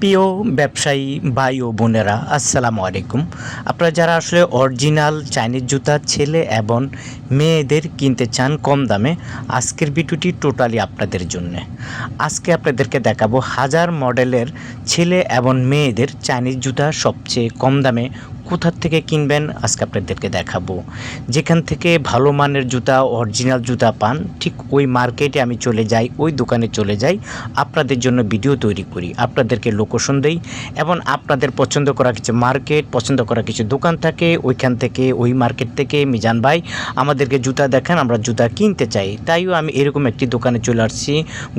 প্রিয় ব্যবসায়ী ভাই ও বোনেরা, আসসালামু আলাইকুম। আপনারা যারা আসলে অরিজিনাল চাইনিজ জুতা, ছেলে এবং মেয়েদের কিনতে চান কম দামে, আজকের ভিডিওটি টোটালি আপনাদের জন্য। আজকে আপনাদেরকে দেখাবো হাজার মডেলের ছেলে এবং মেয়েদের চাইনিজ জুতা সবচেয়ে কম দামে কোথার থেকে কিনবেন, আজকে আপনাদেরকে দেখাবো। যেখান থেকে ভালো মানের জুতা অরিজিনাল জুতা পান, ঠিক ওই মার্কেটে আমি চলে যাই, ওই দোকানে চলে যাই, আপনাদের জন্য ভিডিও তৈরি করি, আপনাদেরকে লোকেশন দেই এবং আপনাদের পছন্দ করা কিছু মার্কেট, পছন্দ করা কিছু দোকান থাকে, ওইখান থেকে, ওই মার্কেট থেকে, মিজান ভাই আমাদেরকে জুতা দেখান, আমরা জুতা কিনতে চাই। তাইও আমি এরকম একটি দোকানে চলে আসছি,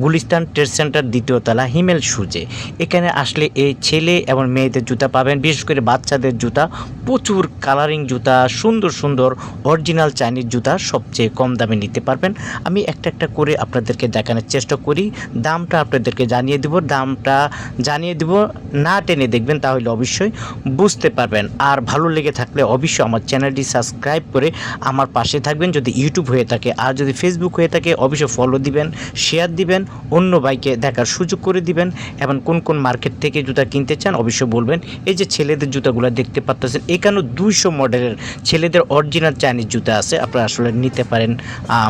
গুলিস্তান ট্রেড সেন্টার দ্বিতীয় তলা, হিমেল সুজে এখানে আসলে এই ছেলে এবং মেয়েদের জুতা পাবেন, বিশেষ করে বাচ্চাদের জুতা প্রচুর কালারিং জুতা, সুন্দর সুন্দর অরিজিনাল চাইনিজ জুতা সবচেয়ে কম দামে নিতে পারবেন। আমি একটা একটা করে আপনাদেরকে দেখানোর চেষ্টা করি। দামটা আপনাদেরকে জানিয়ে দেব। দামটা জানিয়ে দেব। না টেনে দেখবেন তাহলে অবশ্যই বুঝতে পারবেন। আর ভালো লেগে থাকলে অবশ্যই আমার চ্যানেলটি সাবস্ক্রাইব করে আমার পাশে থাকবেন। যদি ইউটিউব হয়ে থাকে, আর যদি ফেসবুক হয়ে থাকে, অবশ্যই ফলো দিবেন শেয়ার দিবেন, অন্য বাইকে দেখার সুযোগ করে দিবেন। এবং কোন কোন মার্কেট থেকে জুতা কিনতে চান, অবশ্যই বলবেন। এই যে ছেলেদের জুতাগুলো দেখতে পাচ্ছেন এখানেও দুইশো মডেলের ছেলেদের অরিজিনাল চাইনিজ জুতা আছে, আপনারা আসলে নিতে পারেন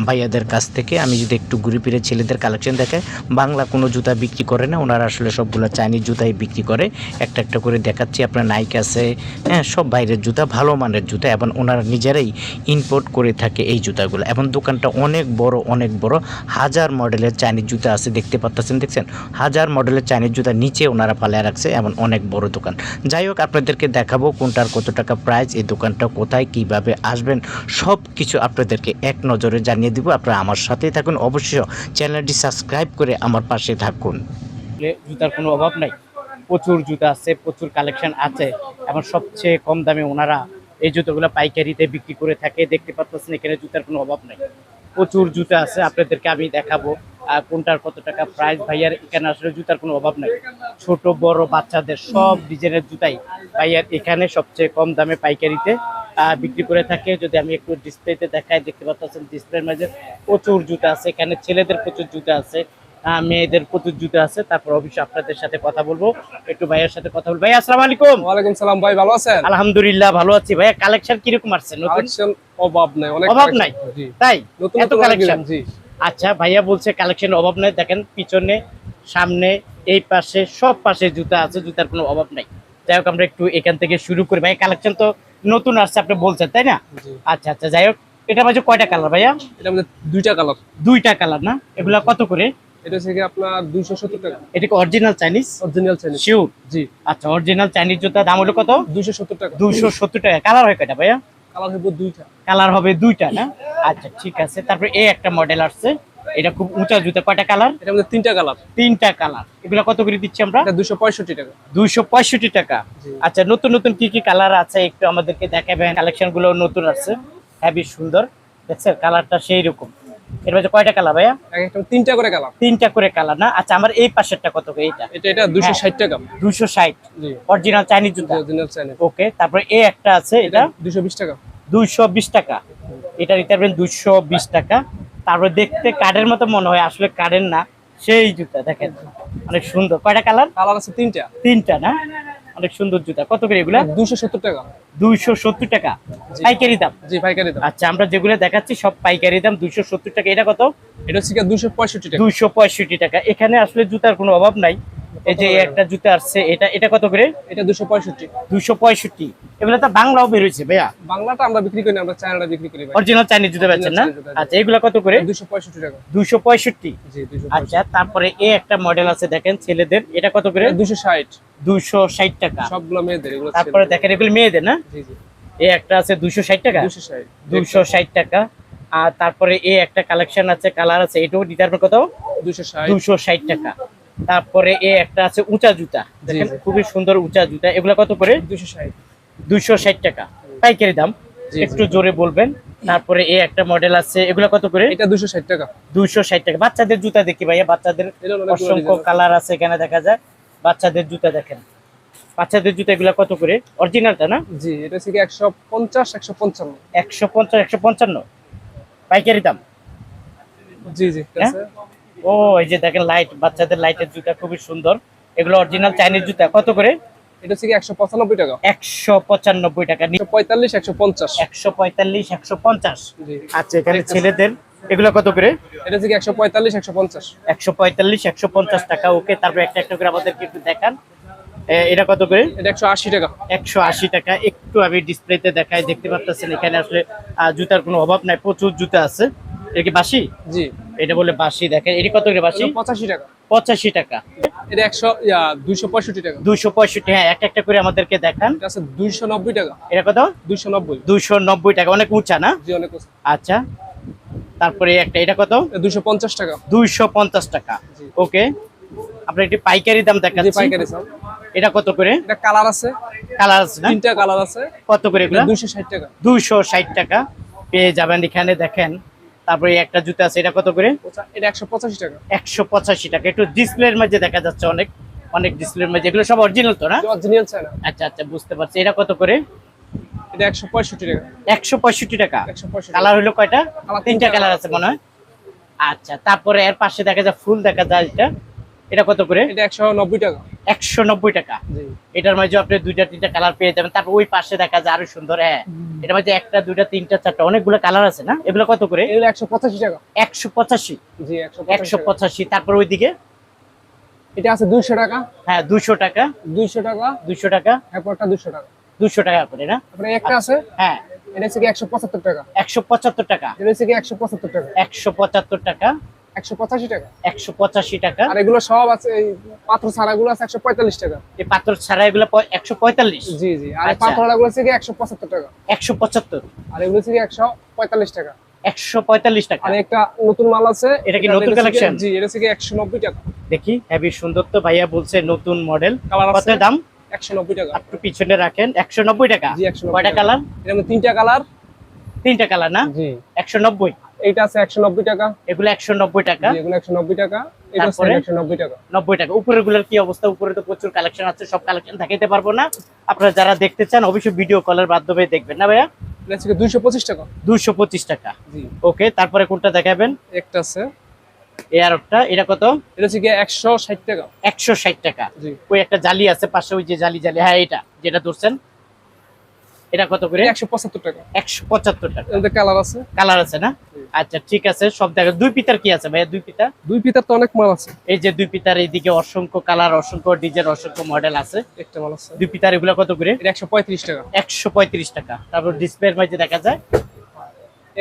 ভাইয়াদের কাছ থেকে। আমি যদি একটু ঘুরে ফিরে ছেলেদের কালেকশন দেখাই, বাংলা কোনো জুতা বিক্রি করে না, ওনারা আসলে সবগুলো চাইনিজ জুতাই বিক্রি করে। একটা একটা করে দেখাচ্ছি, আপনার নাইক আছে হ্যাঁ সব বাইরের জুতা, ভালো মানের জুতা, এবং ওনারা নিজেরাই ইম্পোর্ট করে থাকে এই জুতাগুলো। এবং দোকানটা অনেক বড় অনেক বড়, হাজার মডেলের চাইনিজ জুতা আছে, দেখতে পাচ্ছেন দেখছেন? হাজার মডেলের চাইনিজ জুতা নিচে ওনারা পালায় রাখছে এমন অনেক বড় দোকান। যাই হোক, আপনাদেরকে দেখাবো কোনটার কত টাকা প্রাইস এই দোকানটা কোথায়, কীভাবে আসবেন সব কিছু আপনাদেরকে এক নজরে জানিয়ে দিব। আপনারা আমার সাথেই থাকুন। অবশ্যই চ্যানেলটি সাবস্ক্রাইব করে আমার পাশে থাকুন। জুতার কোনো অভাব নাই। প্রচুর জুতা আছে, প্রচুর কালেকশন আছে। এবং সবচেয়ে কম দামে ওনারা এই জুতোগুলো পাইকারিতে বিক্রি করে থাকে। দেখতে পাচ্ছেন, এখানে জুতার কোনো অভাব নাই। প্রচুর জুতা আছে, আপনাদেরকে আমি দেখাবো। কোনটার কত টাকা প্রাইস ভাইয়ার? এখানে আসলে জুতার কোনো অভাব নাই। ছোট বড় বাচ্চাদের সব ডিজাইনের জুতাই ভাইয়ার এখানে সবচেয়ে কম দামে পাইকারিতে বিক্রি করে থাকে। যদি আমি একটু ডিসপ্লেতে দেখাই দেখতে পাচ্ছেন ডিসপ্লের মাঝে প্রচুর জুতা আছে। এখানে ছেলেদের প্রচুর জুতা আছে মেয়েদের প্রচুর জুতো আছে। তারপর অবশ্যই আপনাদের সাথে কথা বলব। একটু ভাইয়ের সাথে কথা বলব। ভাই আসসালাম আলাইকুম। ওয়ালাইকুম সালাম ভাই ভালো আছেন? আলহামদুলিল্লাহ ভালো আছি। ভাইয়া কালেকশন কীরকম আসছে? নতুন? অভাব নাই অনেক অভাব নাই? তাই? নতুন এত কালেকশন জি। আচ্ছা ভাইয়া বলছে কালেকশন অভাব নাই। দেখেন পিছনে সামনে এই পাশে সব পাশে জুতা আছে জুতার কোনো অভাব নাই। যাই হোক আমরা একটু এখান থেকে শুরু করি। ভাই কালেকশন তো নতুন আসছে আপনি বলছেন তাই না? আচ্ছা আচ্ছা যাই হোক এটা মাঝে কয়টা কালার ভাইয়া? এটা আমাদের দুইটা কালার দুইটা কালার না? এগুলা কত করে? এটা হচ্ছে কি আপনার দুইশো সত্তর টাকা। এটা কি original Chinese original Chinese sure জি। আচ্ছা অরিজিনাল চাইনিজ জুতা দাম হলো কত? দুইশো সত্তর টাকা। দুইশো সত্তর টাকা। কালার হয় কয়টা ভাইয়া? কালার হইব দুইটা। কালার হবে দুইটা না? আচ্ছা ঠিক আছে। তারপরে এই একটা মডেল আসছে। এটা খুব উঁচা জুতা। কয়টা কালার এটা আমাদের তিনটা কালার তিনটা কালার এগুলো কত করে দিচ্ছি আমরা? এটা দুইশো পঁয়ষট্টি টাকা। দুইশো পঁয়ষট্টি টাকা। আচ্ছা নতুন নতুন কি কি কালার আছে? একটু আমাদেরকে দেখাবেন। কালেকশনগুলো নতুন আছে হ্যাভি সুন্দর। দেখছেন? কালারটা সেই রকম এর মধ্যে কয়টা কালার ভাইয়া? তিনটা করে কালার তিনটা করে কালার না? আচ্ছা আমার এই পাশেরটা কত এইটা? এটা হ্যাঁ। টাকা। দুইশো ষাট। জি। অরিজিনাল চাইনিজ জুতা? অরিজিনাল চাইনিজ ওকে তারপরে এই একটা আছে এটা এটা? দুইশো বিশ টাকা। দুইশো বিশ টাকা। এটা নিতে পারবেন দুইশো বিশ টাকা। তারপরে দেখতে কার্ডের মতো মনে হয় আসলে কার্ডের না সেই জুতা দেখেন। অনেক সুন্দর। কয়টা কালার কালার আছে তিনটা। তিনটা না? অনেক সুন্দর জুতা। কত করে এগুলা? দুইশো সত্তর টাকা। দুইশো সত্তর টাকা। পাইকারি দাম? জি পাইকারি দাম। আচ্ছা আমরা যেগুলো দেখাচ্ছি সব পাইকারি দাম দুইশো সত্তর টাকা। এটা কত? এটা হচ্ছে কি দুইশো পঁয়ষট্টি টাকা। দুইশো পঁয়ষট্টি টাকা। এখানে আসলে জুতার কোনো অভাব নাই। এই যে একটা জুতা আসছে এটা এটা কত করে? এটা দুশো পঁয়ষট্টি। দুইশো পঁয়ষট্টি। এগুলো তো বাংলাও বেরোচ্ছে ভাইয়া। বাংলাটা আমরা বিক্রি করি আমরা চায়নাটা বিক্রি করি অরিজিনাল চাইনিজ জুতা পাচ্ছেন না। আচ্ছা এগুলো কত করে? দুইশো পঁয়ষট্টি টাকা। দুইশো পঁয়ষট্টি। আচ্ছা তারপরে এ একটা মডেল আছে দেখেন ছেলেদের। এটা কত করে? দুশো ষাট। দুইশো ষাট টাকা। সবগুলো মেয়েদের এগুলো তারপরে দেখেন এগুলো মেয়েদের না? এই একটা আছে দুইশো ষাট টাকা। দুইশো ষাট টাকা। আর তারপরে এই একটা কালেকশন আছে কালার আছে এটাও দিতে পারবেন কত? দুইশো ষাট। টাকা। তারপরে এই একটা আছে উঁচা জুতা। দেখেন খুবই সুন্দর উঁচা জুতা। এগুলো কত করে? দুইশো ষাট। দুইশো ষাট টাকা। পাইকারি দাম। একটু জোরে বলবেন। তারপরে এই একটা মডেল আছে এগুলো কত করে? এটা দুইশো ষাট টাকা। দুইশো ষাট টাকা। বাচ্চাদের জুতা দেখি ভাইয়া বাচ্চাদের অসংখ্য কালার আছে এখানে দেখা যায়। বাচ্চাদের জুতা দেখেন। বাচ্চাদের জুতা এগুলো কত করে? অরিজিনালটা না? জি এটা হচ্ছে একশো পঞ্চাশ একশো পঞ্চান্ন। একশো পঞ্চাশ একশো পঞ্চান্ন? পাইকারি দাম? জি জি হ্যাঁ? ও এই যে দেখেন লাইট বাচ্চাদের লাইটের জুতা খুবই সুন্দর। এগুলো অরিজিনাল চাইনিজ জুতা। কত করে? এটা হচ্ছে একশো পঁচানব্বই টাকা। একশো পঁচানব্বই টাকা। পঁয়তাল্লিশ একশো পঞ্চাশ। একশো পঁয়তাল্লিশ একশো পঞ্চাশ। আচ্ছা এখানে ছেলেদের এগুলো কত করে? এটা হচ্ছে কি একশো পঁয়তাল্লিশ একশো পঞ্চাশ। একশো পঁয়তাল্লিশ একশো পঞ্চাশ টাকা ওকে। তারপর একটা একটা করে আমাদেরকে একটু দেখান। এটা কত করে? এটা একশো আশি টাকা। একশো আশি টাকা। একটু আমি ডিসপ্লেতে দেখাই দেখতে পাচ্ছেন এখানে আসলে জুতার কোনো অভাব নাই প্রচুর জুতা আছে। এটা কি বাসি জি। এটা বলে বাসি দেখেন। এটি কত করে বাসি পঁচাশি টাকা। পঁচাশি টাকা। এটা একশো দুইশো পঁয়ষট্টি টাকা। দুইশো পঁয়ষট্টি হ্যাঁ একটা একটা করে আমাদেরকে দেখান। দুইশো নব্বই টাকা। এটা কত? দুইশো নব্বই। দুইশো নব্বই টাকা অনেক উঁচা না? জি অনেক। আচ্ছা। তারপরে একটা এটা কত? এটা দুইশো পঞ্চাশ টাকা। দুইশো পঞ্চাশ টাকা। ওকে। আপনার একটি পাইকারি দাম দেখাচ্ছি। পাইকারি চাল এটা কত করে? এটা কালার আছে। কালার আছে না? তিনটা কালার আছে। কত করে এগুলো? দুইশো ষাট টাকা। দুইশো ষাট টাকা। পেয়ে যাবেন এখানে দেখেন। তারপরে একটা জুতা আছে এটা কত করে? এটা একশো পঁচাশি টাকা। একশো পঁচাশি টাকা। একটু ডিসপ্লের মধ্যে দেখা যাচ্ছে অনেক। অনেক ডিসপ্লের মধ্যে। এগুলো সব অরিজিনাল তো না? অরিজিনাল আচ্ছা আচ্ছা বুঝতে পারছি। এটা কত করে? এটা একশো পঁয়ষট্টি টাকা। একশো পঁয়ষট্টি টাকা। একশো পঁয়ষট্টি। কালার হলো কয়টা? তিনটা কালার আছে মনে হয়। আচ্ছা তারপরে এর পাশে দেখা যায় ফুল দেখা যায় এটা। এটা কত করে? এটা একশো নব্বই টাকা। একশো নব্বই টাকা। এটার মাঝে আপনি দুইটা তিনটা কালার পেয়ে যাবেন। তারপর ওই পাশে দেখা যায় আরও সুন্দর হ্যাঁ। এটার একটা দুইটা তিনটা চারটা অনেকগুলো কালার আছে না? এগুলো কত করে? এগুলো একশো পঁচাশি টাকা। একশো পঁচাশি। জি একশো একশো পঁচাশি। তারপর ওইদিকে? এটা আছে দুইশো টাকা। হ্যাঁ দুশো টাকা। দুইশো টাকা। দুশো টাকা। এরপরটা দুশো টাকা। দুশো টাকা করে না? একটা আছে? হ্যাঁ। এটা হচ্ছে কি একশো পঁচাত্তর টাকা? একশো পঁচাত্তর টাকা। এটা হচ্ছে কি একশো পঁচাত্তর টাকা? একশো পঁচাত্তর টাকা। একশো পঁচাশি টাকা? একশো পঁচাশি টাকা। আর এগুলো সব আছে এই পাথর ছাড়াগুলো আছে একশো পঁয়তাল্লিশ টাকা। এই পাথর ছাড়া এগুলো একশো পঁয়তাল্লিশ? জি জি। আর আচ্ছা। পাথরগুলো হচ্ছে কি একশো পঁচাত্তর টাকা। একশো পঁচাত্তর। আর এগুলো হচ্ছে কি একশো পঁয়তাল্লিশ টাকা। একশো পঁয়তাল্লিশ টাকা। আর একটা নতুন মাল আছে এটা কি নতুন জি এটা হচ্ছে কি একশো নব্বই টাকা। দেখি হেভি সুন্দর তো ভাইয়া বলছে নতুন মডেল কত দাম? একশো নব্বই টাকা। একটু পিছনে রাখেন একশো নব্বই টাকা। জি, 190 কয়টা কালার? এর মধ্যে তিনটা কালার। তিনটা কালার না? জি। এইটা আছে টাকা। এগুলো একশো নব্বই টাকা। জি, এগুলো টাকা। এটা টাকা। নব্বই টাকা। উপরেরগুলোর কি অবস্থা? উপরে তো প্রচুর কালেকশন আছে সব কালেকশন দেখাইতে পারব না। আপনারা যারা দেখতে চান অবশ্যই ভিডিও কলের মাধ্যমে দেখবেন না ভাইয়া? এটা হচ্ছে কি দুইশো পঁচিশ টাকা। দুশো পঁচিশ টাকা। জি। ওকে তারপরে কোনটা দেখাবেন? একটা আছে। এয়ারটা এটা কত? এটা হচ্ছে টাকা। ওই একটা জালি আছে পাশে ওই যে জালি জালি হ্যাঁ এটা যেটা ধরছেন। এটা কত করে? টাকা। একশো পঁচাত্তর টাকা। এর কালার আছে। কালার আছে না? আচ্ছা ঠিক আছে সব দেখা দুই পিতার কি আছে ভাইয়া দুই পিতা? দুই পিতার তো অনেক মাল আছে। এই যে দুই পিতার এইদিকে অসংখ্য কালার অসংখ্য ডিজাইন অসংখ্য মডেল আছে। একটা মাল আছে। দুই পিতার এগুলো কত করে? এটা একশো পঁয়ত্রিশ টাকা। একশো পঁয়ত্রিশ টাকা। তারপর ডিসপ্লের মাঝে দেখা যায়।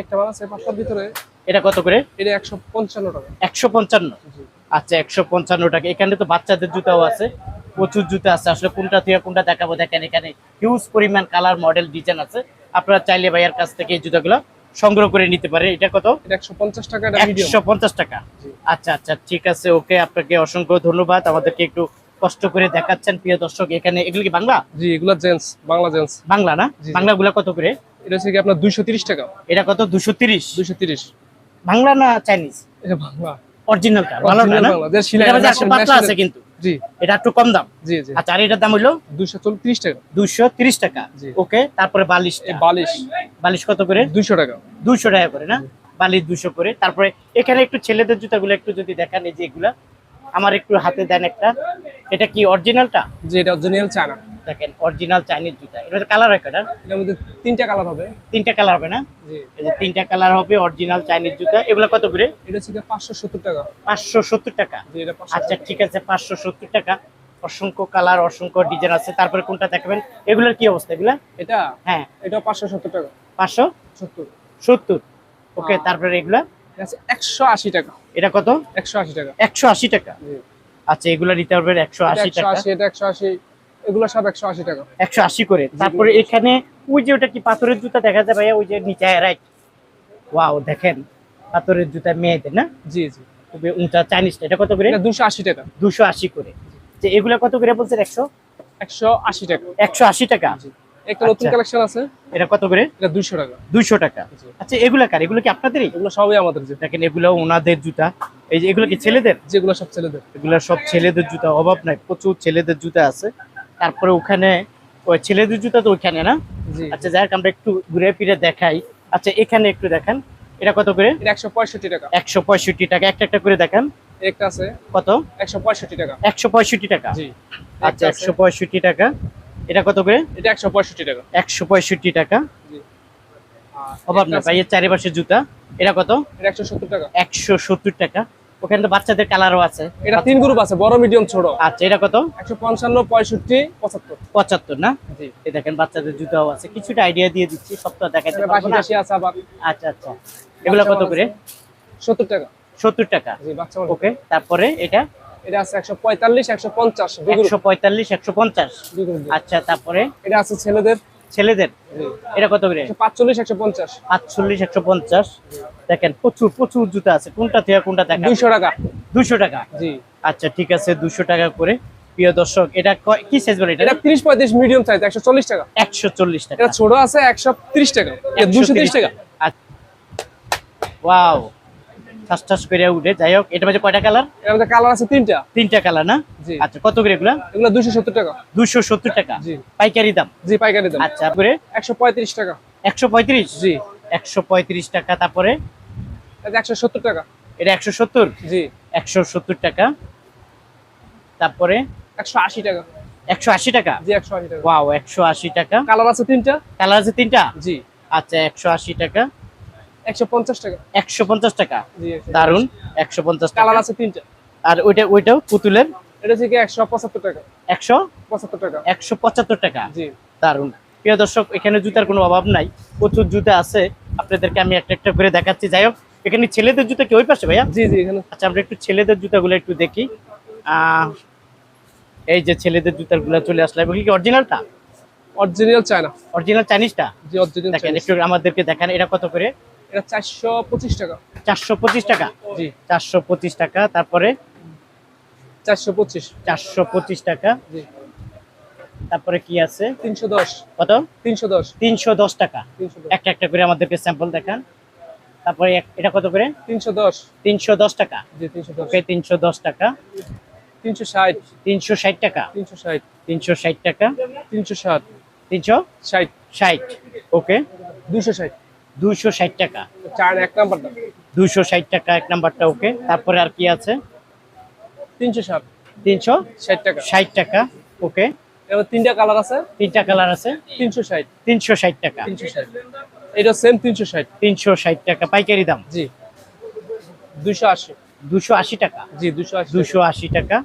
একটা মাল আছে পাঁচটার ভিতরে এটা কত করে? এটা একশো পঞ্চান্ন টাকা। একশো পঞ্চান্ন? আচ্ছা একশো পঞ্চান্ন টাকা। এখানে তো বাচ্চাদের জুতাও আছে প্রচুর জুতা আছে। আসলে কোনটা থেকে কোনটা দেখাবো দেখেন এখানে হিউজ পরিমাণ কালার মডেল ডিজাইন আছে। আপনারা চাইলে ভাইয়ার কাছ থেকে এই জুতাগুলো সংগ্রহ করে নিতে পারে এটা কত? একশো পঞ্চাশ টাকা একশো পঞ্চাশ টাকা। আচ্ছা আচ্ছা ঠিক আছে ওকে। আপনাকে অসংখ্য ধন্যবাদ। আমাদেরকে একটু কষ্ট করে দেখাচ্ছেন প্রিয় দর্শক। এখানে এগুলো কি বাংলা? জি এগুলা জেন্টস বাংলা জেন্টস। বাংলা না। বাংলাগুলা কত করে? এটা হচ্ছে কি আপনার দুইশো তিরিশ টাকা। এটা কত? দুশো তিরিশ। দুইশো তিরিশ। বাংলা না চাইনিজ? এটা বাংলা। অরিজিনালটা না? একটু পাতলা আছে কিন্তু। জি। এটা একটু কম দাম। জি জি। আচ্ছা আর এটার দাম হলো দুইশো চল্লিশ টাকা। ওকে তারপরে বালিশ বালিশ। বালিশ কত করে? দুইশো টাকা। দুশো টাকা করে না? বালিশ দুশো করে। তারপরে এখানে একটু ছেলেদের জুতাগুলো একটু যদি দেখান এই যে এগুলা। আমার একটু হাতে দেন একটা। এটা কি অরিজিনালটা এটা অরিজিনাল চায়না। দেখেন অরিজিনাল চাইনিজ জুতা। এটা কালার হয়? কয়টা এটার মধ্যে তিনটা কালার হবে। তিনটা কালার হবে না? জি। এই যে তিনটা কালার হবে অরিজিনাল চাইনিজ জুতা। এগুলো কত করে? এটা পাঁচশো সত্তর টাকা। পাঁচশো সত্তর টাকা। জি এটা আচ্ছা ঠিক আছে পাঁচশো সত্তর টাকা। অসংখ্য কালার অসংখ্য ডিজাইন আছে। তারপরে কোনটা দেখাবেন? এগুলোর কি অবস্থা এগুলা? এটা? হ্যাঁ। এটা পাঁচশো সত্তর টাকা। পাঁচশো সত্তর? সত্তর। ওকে হ্যাঁ। তারপরে এগুলা? আছে একশো আশি টাকা। এটা কত? একশো আশি টাকা। একশো আশি টাকা। জি। আচ্ছা এগুলো নিতে পারবেন একশো এটা আশি একশো টাকা। আশি এটা একশো আশি। এগুলো সব একশো আশি টাকা। একশো আশি করে। তারপরে এখানে ওই যে ওটা কি পাথরের জুতা দেখা যায় ভাইয়া? ওই যে নিচে রাইট ওয়াও দেখেন। পাথরের জুতা মেয়েদের না? জি জি। খুবই উঁচা চাইনিজ এটা কত করে? দুশো আশি টাকা। দুশো আশি করে। যে এগুলো কত করে বলছেন? একশো? একশো আশি টাকা। একশো আশি টাকা? একটা নতুন আচ্ছা। কালেকশন আছে। এটা কত করে? এটা দুইশো টাকা। দুইশো টাকা। আচ্ছা এগুলো কার? এগুলো কি আপনাদেরই? এগুলো সবই আমাদের যে দেখেন এগুলো ওনাদের জুতা। এই যে এগুলো কি ছেলেদের? যেগুলো সব ছেলেদের। এগুলো সব ছেলেদের জুতা। অভাব নাই প্রচুর ছেলেদের জুতা আছে। তারপরে ওখানে ওই ছেলেদের জুতা তো ওইখানে না? আচ্ছা যাই আমরা একটু ঘুরে ফিরে দেখাই। আচ্ছা এখানে একটু দেখান। এটা কত করে? একশো পঁয়ষট্টি টাকা। একশো পঁয়ষট্টি টাকা। একটা একটা করে দেখান। একটা আছে। কত? একশো পঁয়ষট্টি টাকা। একশো পঁয়ষট্টি টাকা। আচ্ছা একশো পঁয়ষট্টি টাকা। এটা কত করে? এটা একশো পঁয়ষট্টি টাকা। একশো পঁয়ষট্টি টাকা। অভাব না চারিপাশে জুতা। এটা কত? একশো সত্তর টাকা। একশো সত্তর টাকা। ওখানে তো বাচ্চাদের কালারও আছে। এটা তিন গ্রুপ আছে বড় মিডিয়াম ছোট। আচ্ছা এটা কত? একশো পঞ্চান্ন পঁয়ষট্টি পঁচাত্তর। পঁচাত্তর না? জি। এই দেখেন বাচ্চাদের জুতাও আছে। কিছুটা আইডিয়া দিয়ে দিচ্ছি সব তো দেখাইতে পারব না। আছে আবার। আচ্ছা আচ্ছা। এগুলো কত করে? সত্তর টাকা। সত্তর টাকা। ওকে তারপরে এটা? এটা আছে একশো পঁয়তাল্লিশ একশো পঞ্চাশ একশো পঁয়তাল্লিশ একশো পঞ্চাশ। আচ্ছা তারপরে? এটা আছে ছেলেদের ছেলেদের? এটা কত করে? পাঁচচল্লিশ একশো পঞ্চাশ। আটচল্লিশ একশো পঞ্চাশ। দেখেন প্রচুর প্রচুর জুতা আছে। কোনটা থেকে কোনটা দেখা দুইশো টাকা। দুশো টাকা? জি। আচ্ছা ঠিক আছে দুশো টাকা করে। প্রিয় দর্শক এটা কয়- কি সাইজ বলে এটা? এটা তিরিশ পঁয়ত্রিশ মিডিয়াম সাইজ একশো চল্লিশ টাকা। একশো চল্লিশ টাকা। এটা ছোট আছে একশো ত্রিশ টাকা। এটা দুশো ত্রিশ টাকা। ওয়াও ঠাস ঠাস করে উঠে। যাই হোক এটা মাঝে কয়টা কালার? এর মধ্যে কালার আছে তিনটা। তিনটা কালার না? আচ্ছা কত করে এগুলা? এগুলো সত্তর টাকা। দুশো সত্তর টাকা। জি। পাইকারি দাম? জি পাইকারি দাম। আচ্ছা করে একশো পঁয়ত্রিশ টাকা। একশো পঁয়ত্রিশ? জি। একশো পঁয়ত্রিশ টাকা তারপরে? এটা একশো সত্তর টাকা। এটা একশো সত্তর? জি। একশো সত্তর টাকা। তারপরে? একশো আশি টাকা। একশো আশি টাকা? জি একশো আশি টাকা। ওয়াও একশো আশি টাকা। কালার আছে তিনটা? কালার আছে তিনটা? জি। আচ্ছা একশো আশি টাকা। একশো পঞ্চাশ টাকা। একশো পঞ্চাশ টাকা? দারুণ কালার আছে তিনটা। আর ওইটা ওইটাও পুতুলের? এটা থেকে টাকা। একশো? পঁচাত্তর টাকা। একশো পঁচাত্তর টাকা? জি। দারুণ প্রিয় দর্শক এখানে জুতার কোনো অভাব নাই। প্রচুর জুতা আছে। আপনাদেরকে আমি একটা একটা করে দেখাচ্ছি। যাই হোক এখানে ছেলেদের জুতা কি ওই পাশে ভাইয়া? জি জি এখানে। আচ্ছা আমরা একটু ছেলেদের জুতাগুলো একটু দেখি। আহ, এই যে ছেলেদের জুতাগুলো চলে আসলো। এগুলো কি অরিজিনালটা? Original China. অরিজিনাল চাইনিজটা? জি অরিজিনাল দেখেন একটু আমাদেরকে দেখান। এটা কত করে? এটা 425 টাকা। 425 টাকা? জি। 425 টাকা তারপরে? 425 425 টাকা। জি। তারপরে কি আছে? 310 কত? 310 310 টাকা। একটা একটা করে আমাদেরকে স্যাম্পল দেখান। তারপরে এটা কত করে? 310 310 টাকা। জি 310 ওকে 310 টাকা। 360 360 টাকা। 360 360 টাকা। 360 360 60 ওকে। 260 ষাট টাকা। চার এক নাম্বারটা? ষাট টাকা এক নাম্বারটা ওকে। তারপরে আর কি আছে? তিনশো ষাট। তিনশো ষাট টাকা। ষাট টাকা ওকে। এবার তিনটা কালার আছে? তিনটা কালার আছে? তিনশো ষাট। তিনশো ষাট টাকা। তিনশো ষাট। এটা সেম তিনশো ষাট। তিনশো ষাট টাকা পাইকারি দাম? জি। দুশো আশি। দুশো আশি টাকা? জি দুশো দুশো আশি টাকা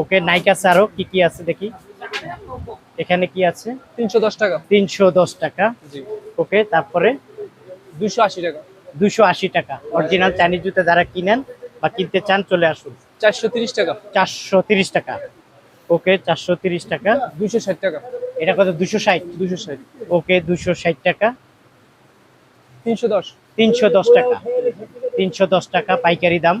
ওকে। নাইকা আরও কি কি আছে দেখি? এখানে কি আছে? তিনশো দশ টাকা। তিনশো দশ টাকা জি। ওকে। তারপরে দুশো আশি টাকা। দুশো আশি টাকা। অরিজিনাল চাইনিজ জুতা যারা কিনেন বা কিনতে চান চলে আসুন। চারশো তিরিশ টাকা। চারশো তিরিশ টাকা। ওকে চারশো তিরিশ টাকা। দুশো ষাট টাকা। এটা কত? দুশো ষাট? দুশো ষাট। ওকে দুশো ষাট টাকা। তিনশো দশ। তিনশো দশ টাকা। তিনশো দশ টাকা পাইকারি দাম।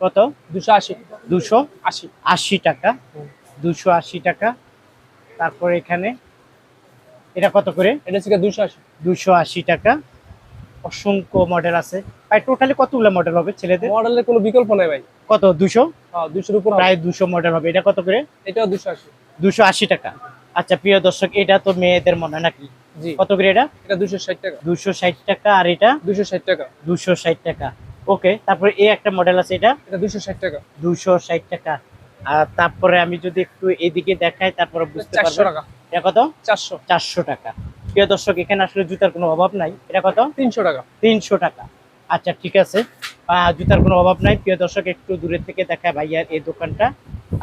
কত? দুশো আশি। দুশো আশি। আশি। টাকা। দুশো আশি টাকা। তারপর এখানে এটা কত করে? এটা হচ্ছে দুশো আশি। দুশো আশি টাকা। অসংখ্য মডেল আছে। ভাই টোটালি কতগুলো মডেল হবে ছেলেদের? মডেলের কোনো বিকল্প নাই ভাই। কত দুশো হ্যাঁ দুশোর উপর প্রায় দুশো মডেল হবে। এটা কত করে? এটাও দুশো আশি। দুশো আশি টাকা। আচ্ছা প্রিয় দর্শক এটা তো মেয়েদের মনে হয় নাকি? কত করে এটা? এটা দুশো ষাট টাকা। দুশো ষাট টাকা আর এটা? দুশো ষাট টাকা। দুশো ষাট টাকা। ওকে তারপরে এই একটা মডেল আছে এটা? এটা দুশো ষাট টাকা। দুশো ষাট টাকা। আর তারপরে আমি যদি একটু এদিকে দেখাই তারপরে বুঝতে পারব টাকা। এটা কত? চারশো। চারশো টাকা। প্রিয় দর্শক এখানে আসলে জুতার কোনো অভাব নাই। এটা কত? তিনশো টাকা। তিনশো টাকা। আচ্ছা ঠিক আছে। জুতার কোনো অভাব নাই। প্রিয় দর্শক একটু দূরের থেকে দেখায় ভাইয়ার এই দোকানটা।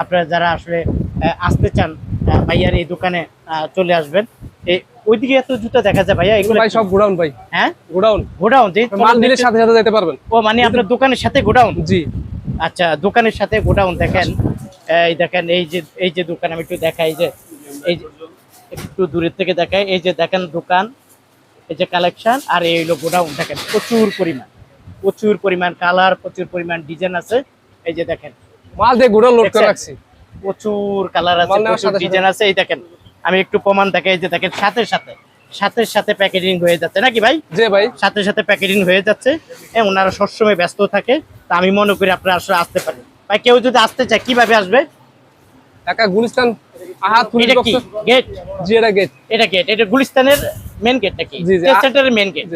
আপনারা যারা আসলে আসতে চান ভাইয়ার এই দোকানে চলে আসবেন। এই ওইদিকে এত জুতা দেখা যায় ভাইয়া? এগুলো ভাই সব গোডাউন ভাই। হ্যাঁ? গোডাউন। গোডাউন যে মাল দিলে সাথে সাথে যেতে পারবেন। ও মানে আপনার দোকানের সাথে গোডাউন? জি। আচ্ছা দোকানের সাথে গোডাউন দেখেন। এই দেখেন এই যে এই যে দোকান আমি একটু দেখাই যে এই যে একটু দূরের থেকে দেখাই এই যে দেখেন দোকান এই যে কালেকশন আর এই হলো গোডাউন দেখেন প্রচুর পরিমাণ প্রচুর পরিমাণ কালার প্রচুর পরিমাণ ডিজাইন আছে। এই যে দেখেন মাল দিয়ে গোডাউন লোড করে রাখছি। প্রচুর কালার আছে প্রচুর ডিজাইন আছে। এই দেখেন আমি একটু প্রমাণ দেখাই এই যে দেখেন সাথে সাথে সাথে সাথে প্যাকেজিং হয়ে যাচ্ছে। নাকি ভাই? যে ভাই। সাথে সাথে প্যাকেজিং হয়ে যাচ্ছে। এ, ওনারা সবসময় ব্যস্ত থাকে তা আমি মনে করি আপনারা আসলে আসতে পারেন। ভাই কেউ যদি আসতে চায় কীভাবে আসবে? একা গুলিস্তান এটা কি? গেট? জি এটা গেট। এটা গেট এটা গুলিস্তানের মেন গেট নাকি? জি, জি। সেন্টারের মেন গেট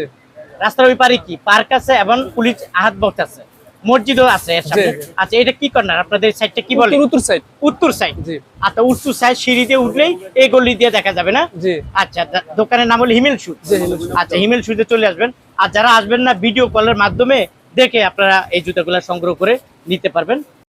রাস্তার ওই পারে কি? পার্ক আছে এবং পুলিশ আহাত বক্স আছে। মসজিদও আছে এর সাথে জি, জি। আচ্ছা এটা কি কর্নার? আপনাদের সাইডটা কি বলে? উত্তর সাইড উত্তর সাইড জি। আচ্ছা উত্তর সাইড সিঁড়ি দিয়ে উঠলেই এই গলি দিয়ে দেখা যাবে না? জি। আচ্ছা দোকানের নাম হলো হিমেল শু জি, হিমেল শু। আচ্ছা হিমেল শুতে চলে আসবেন। আর যারা আসবেন না ভিডিও কলের মাধ্যমে দেখে আপনারা এই জুতাগুলো সংগ্রহ করে নিতে পারবেন।